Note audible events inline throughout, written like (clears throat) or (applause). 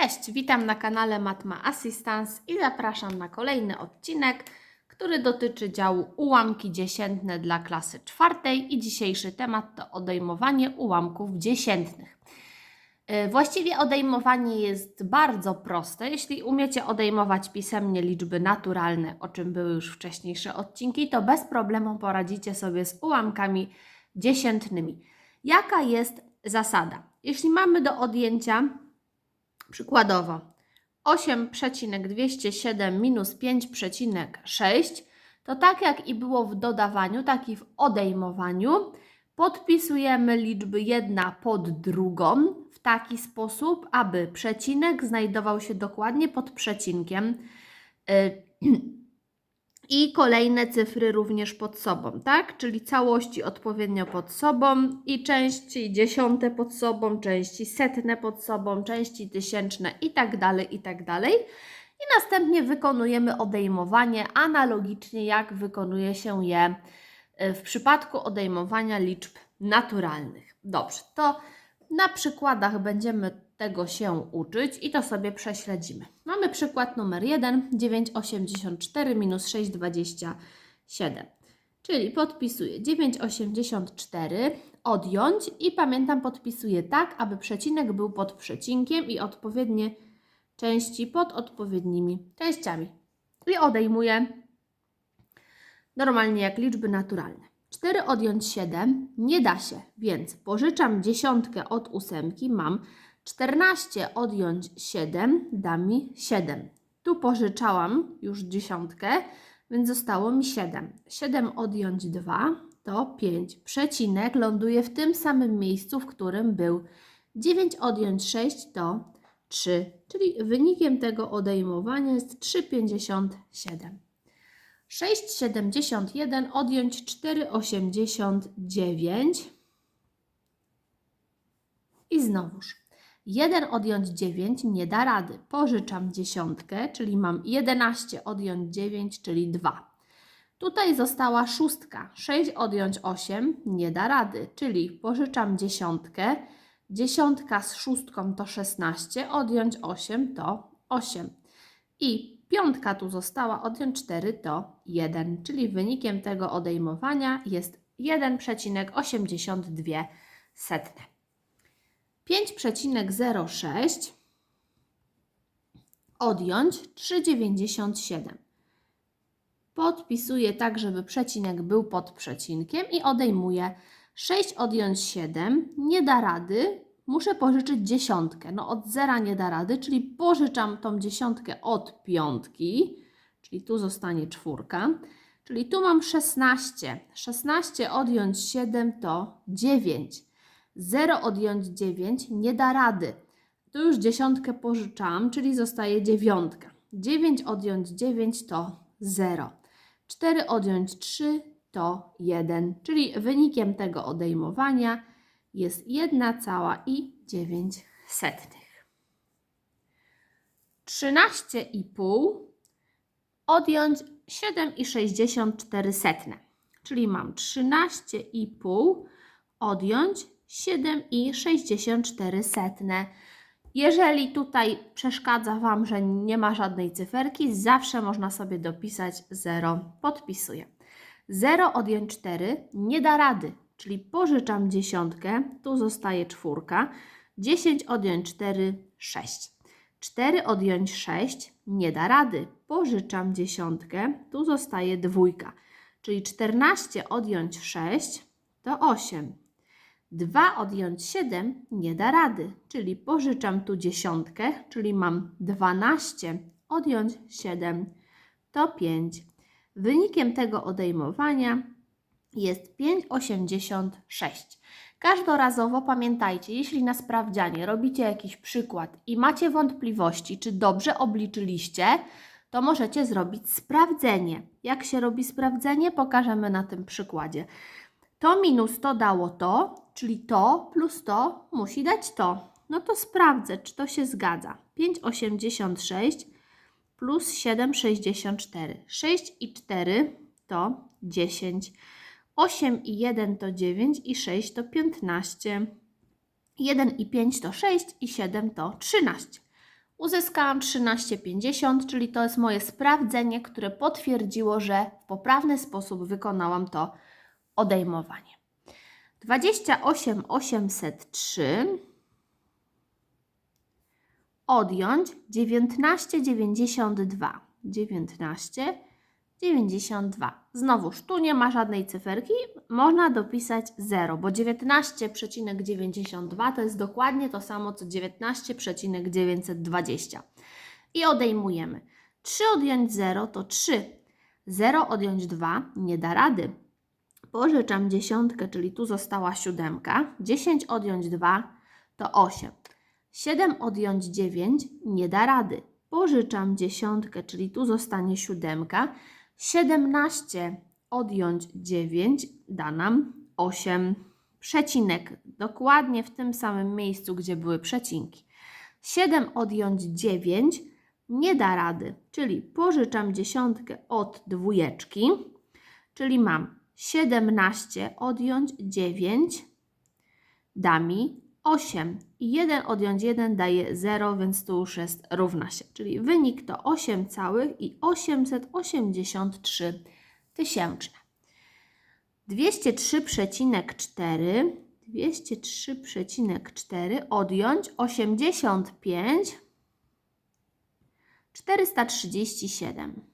Cześć, witam na kanale Matma Assistance i zapraszam na kolejny odcinek, który dotyczy działu ułamki dziesiętne dla klasy czwartej i dzisiejszy temat to odejmowanie ułamków dziesiętnych. Yy, Właściwie odejmowanie jest bardzo proste. Jeśli umiecie odejmować pisemnie liczby naturalne, o czym były już wcześniejsze odcinki, to bez problemu poradzicie sobie z ułamkami dziesiętnymi. Jaka jest zasada? Jeśli mamy do odjęcia Przykładowo 8,207 minus 5,6 to tak jak i było w dodawaniu, tak i w odejmowaniu podpisujemy liczby jedna pod drugą w taki sposób, aby przecinek znajdował się dokładnie pod przecinkiem y, (clears throat) i kolejne cyfry również pod sobą, tak? Czyli całości odpowiednio pod sobą i części dziesiąte pod sobą, części setne pod sobą, części tysięczne i tak dalej, i tak dalej. I następnie wykonujemy odejmowanie analogicznie jak wykonuje się je y, w przypadku odejmowania liczb naturalnych. Dobrze, to na przykładach będziemy tego się uczyć i to sobie prześledzimy. Mamy przykład numer 1, 9,84 minus 6,27. Czyli podpisuję 9,84, odjąć i pamiętam podpisuję tak, aby przecinek był pod przecinkiem i odpowiednie części pod odpowiednimi częściami. I odejmuję normalnie jak liczby naturalne. 4 odjąć 7 nie da się, więc pożyczam dziesiątkę od ósemki, mam 14 odjąć 7 da mi 7. Tu pożyczałam już dziesiątkę, więc zostało mi 7. 7 odjąć 2 to 5. Przecinek ląduje w tym samym miejscu, w którym był. 9 odjąć 6 to 3, czyli wynikiem tego odejmowania jest 3,57. 6,71 odjąć 4,89 i znowuż 1 odjąć 9 nie da rady. Pożyczam dziesiątkę, czyli mam 11 odjąć 9, czyli 2. Tutaj została szóstka. 6 odjąć 8 nie da rady, czyli pożyczam dziesiątkę. Dziesiątka z szóstką to 16, odjąć 8 to 8. I piątka tu została, odjąć 4 to 1, czyli wynikiem tego odejmowania jest 1,82 setne. 5,06 odjąć 3,97. Podpisuję tak, żeby przecinek był pod przecinkiem i odejmuję 6 odjąć 7. Nie da rady, muszę pożyczyć dziesiątkę. No od zera nie da rady, czyli pożyczam tą dziesiątkę od piątki, czyli tu zostanie czwórka. Czyli tu mam 16. 16 odjąć 7 to 9. 0 odjąć 9 nie da rady. Tu już dziesiątkę pożyczam, czyli zostaje dziewiątka. 9 odjąć 9 to 0. 4 odjąć 3 to 1, czyli wynikiem tego odejmowania jest 1,9 setnych. 13,5 odjąć 7,64 setne, czyli mam 13,5 odjąć 7,64 setne. Jeżeli tutaj przeszkadza Wam, że nie ma żadnej cyferki, zawsze można sobie dopisać 0. Podpisuję. 0 odjąć 4 nie da rady, czyli pożyczam dziesiątkę, tu zostaje czwórka. 10 odjąć 4, 6. 4 odjąć 6 nie da rady, pożyczam dziesiątkę, tu zostaje dwójka. Czyli 14 odjąć 6 to 8. 2 odjąć 7 nie da rady, czyli pożyczam tu dziesiątkę, czyli mam 12 odjąć 7 to 5. Wynikiem tego odejmowania jest 5,86. Każdorazowo pamiętajcie, jeśli na sprawdzianie robicie jakiś przykład i macie wątpliwości, czy dobrze obliczyliście, to możecie zrobić sprawdzenie. Jak się robi sprawdzenie, pokażemy na tym przykładzie. To minus to dało to, czyli to plus to musi dać to. No to sprawdzę, czy to się zgadza. 5,86 plus 7,64. 6 i 4 to 10. 8 i 1 to 9 i 6 to 15. 1 i 5 to 6 i 7 to 13. Uzyskałam 13,50, czyli to jest moje sprawdzenie, które potwierdziło, że w poprawny sposób wykonałam to odejmowanie. 28,803 odjąć 19,92. 19,92. Znowuż tu nie ma żadnej cyferki, można dopisać 0, bo 19,92 to jest dokładnie to samo co 19,920. I odejmujemy. 3 odjąć 0 to 3. 0 odjąć 2 nie da rady. Pożyczam dziesiątkę, czyli tu została siódemka. 10 odjąć 2 to 8. 7 odjąć 9 nie da rady. Pożyczam dziesiątkę, czyli tu zostanie siódemka. 17 odjąć 9 da nam 8. Przecinek dokładnie w tym samym miejscu, gdzie były przecinki. 7 odjąć 9 nie da rady, czyli pożyczam dziesiątkę od dwójeczki, czyli mam 17 odjąć 9 da mi 8 i 1 odjąć 1 daje 0, więc tu już jest równa się. Czyli wynik to 8 całych i 883 tysięczne. 203,4 203,4 odjąć 85 437.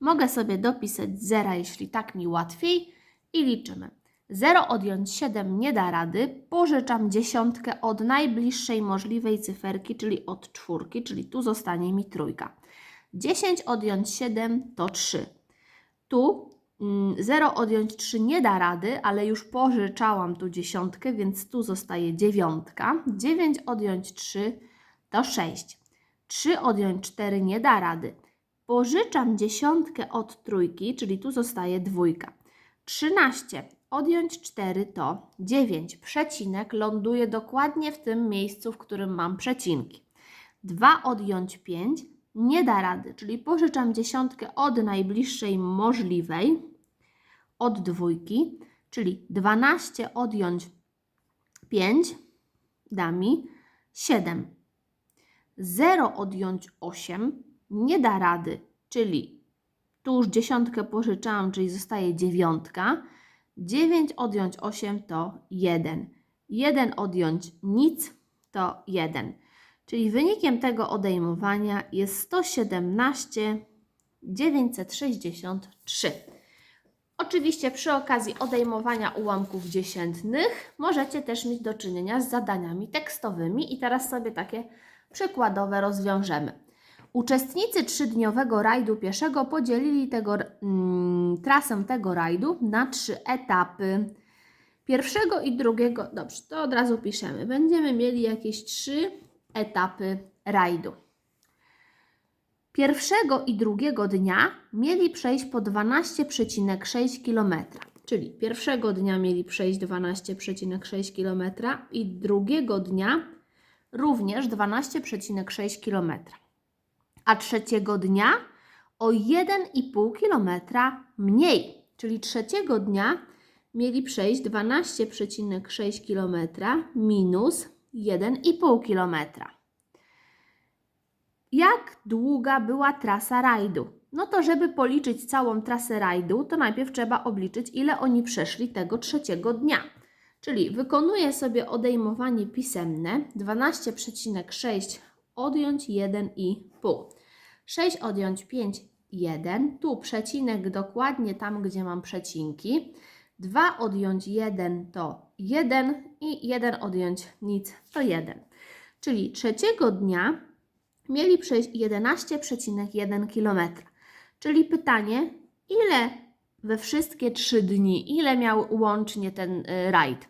Mogę sobie dopisać zera, jeśli tak mi łatwiej i liczymy. 0 odjąć 7 nie da rady. Pożyczam dziesiątkę od najbliższej możliwej cyferki, czyli od czwórki, czyli tu zostanie mi trójka. 10 odjąć 7 to 3. Tu 0 mm, odjąć 3 nie da rady, ale już pożyczałam tu dziesiątkę, więc tu zostaje dziewiątka. 9 odjąć 3 to 6. 3 odjąć 4 nie da rady. Pożyczam dziesiątkę od trójki, czyli tu zostaje dwójka. 13 odjąć 4 to 9. Przecinek ląduje dokładnie w tym miejscu, w którym mam przecinki. 2 odjąć 5 nie da rady, czyli pożyczam dziesiątkę od najbliższej możliwej, od dwójki, czyli 12 odjąć 5 da mi 7. 0 odjąć 8 nie da rady, czyli tu już dziesiątkę pożyczałam, czyli zostaje dziewiątka. 9 odjąć 8 to 1. 1 odjąć nic to 1. Czyli wynikiem tego odejmowania jest 117 963. Oczywiście przy okazji odejmowania ułamków dziesiętnych możecie też mieć do czynienia z zadaniami tekstowymi i teraz sobie takie przykładowe rozwiążemy. Uczestnicy trzydniowego rajdu pieszego podzielili tego, mm, trasę tego rajdu na trzy etapy. Pierwszego i drugiego, dobrze, to od razu piszemy. Będziemy mieli jakieś trzy etapy rajdu. Pierwszego i drugiego dnia mieli przejść po 12,6 km. Czyli pierwszego dnia mieli przejść 12,6 km i drugiego dnia również 12,6 km a trzeciego dnia o 1,5 km mniej. Czyli trzeciego dnia mieli przejść 12,6 km minus 1,5 km. Jak długa była trasa rajdu? No to żeby policzyć całą trasę rajdu, to najpierw trzeba obliczyć, ile oni przeszli tego trzeciego dnia. Czyli wykonuję sobie odejmowanie pisemne 12,6 odjąć 1,5. 6 odjąć 5, 1. Tu przecinek dokładnie tam, gdzie mam przecinki. 2 odjąć 1 to 1 i 1 odjąć nic to 1. Czyli trzeciego dnia mieli przejść 11,1 km. Czyli pytanie, ile we wszystkie 3 dni, ile miał łącznie ten y, rajd?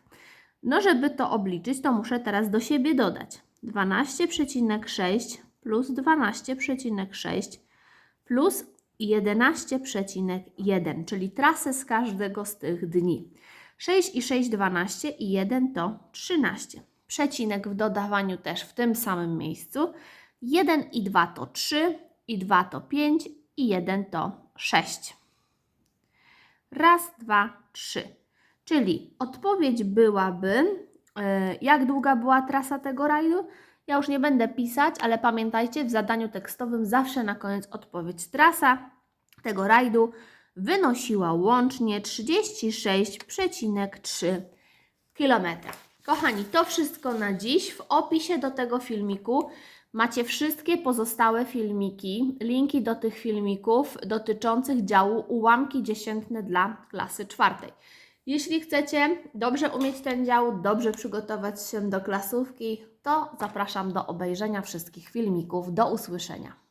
No, żeby to obliczyć, to muszę teraz do siebie dodać 12,6 plus 12,6 plus 11,1, czyli trasę z każdego z tych dni. 6 i 6, 12 i 1 to 13. Przecinek w dodawaniu też w tym samym miejscu. 1 i 2 to 3, i 2 to 5, i 1 to 6. Raz, dwa, trzy. Czyli odpowiedź byłaby e, jak długa była trasa tego rajdu. Ja już nie będę pisać, ale pamiętajcie, w zadaniu tekstowym zawsze na koniec odpowiedź. Trasa tego rajdu wynosiła łącznie 36,3 km. Kochani, to wszystko na dziś. W opisie do tego filmiku macie wszystkie pozostałe filmiki, linki do tych filmików dotyczących działu ułamki dziesiętne dla klasy czwartej. Jeśli chcecie dobrze umieć ten dział, dobrze przygotować się do klasówki, to zapraszam do obejrzenia wszystkich filmików. Do usłyszenia.